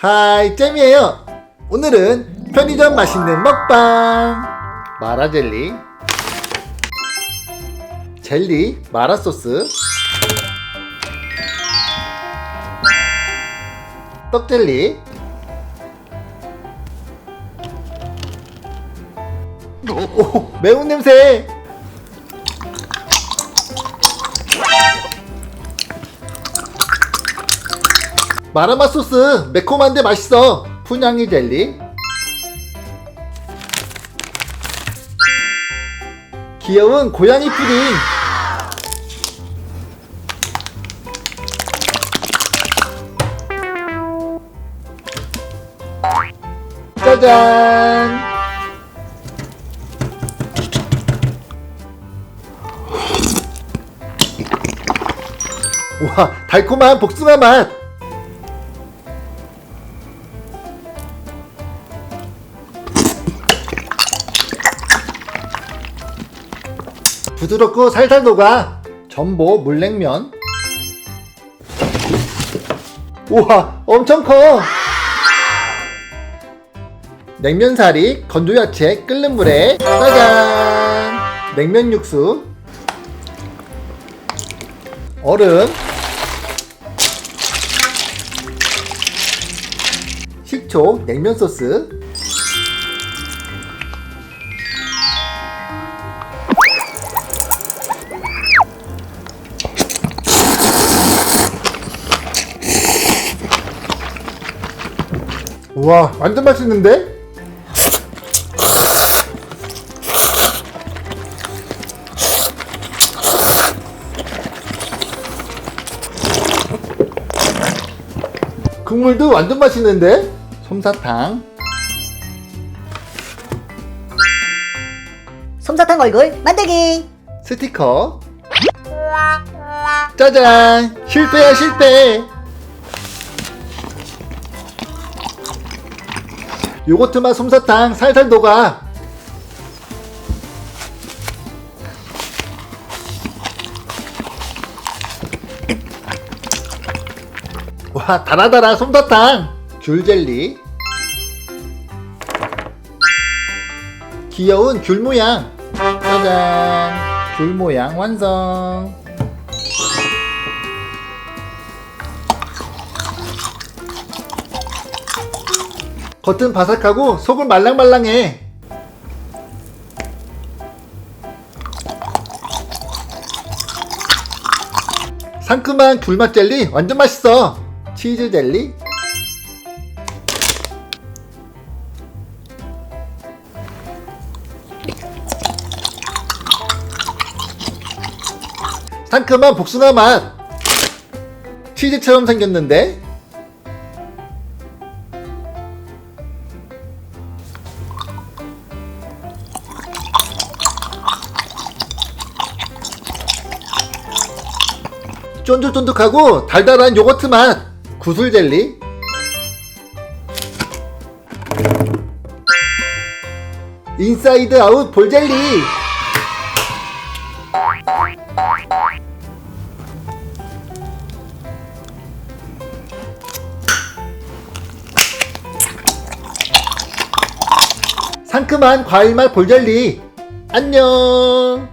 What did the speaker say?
하이 잼이에요. 오늘은 편의점 맛있는 먹방. 마라 젤리. 젤리 마라 소스. 떡 젤리. 오 매운 냄새 마라맛 소스 매콤한데 맛있어. 푸냥이 젤리. 귀여운 고양이 푸딩. 짜잔. 와 달콤한 복숭아 맛 부드럽고 살살 녹아 전보 물냉면. 우와 엄청 커. 냉면사리 건조야채 끓는 물에 짜잔. 냉면 육수. 얼음. 식초 냉면 소스 우와 완전 맛있는데? 국물도 완전 맛있는데? 솜사탕. 솜사탕 얼굴 만들기. 스티커. 짜잔! 실패야 실패 요거트 맛 솜사탕 살살 녹아. 와 달아달아 솜사탕. 귤젤리. 귀여운 귤 모양. 짜잔. 귤 모양 완성 겉은 바삭하고 속은 말랑말랑해. 상큼한 귤맛 젤리 완전 맛있어. 치즈 젤리. 상큼한 복숭아 맛. 치즈처럼 생겼는데 쫀득쫀득하고 달달한 요거트 맛 구슬 젤리. 인사이드 아웃 볼 젤리. 상큼한 과일맛 볼젤리. 안녕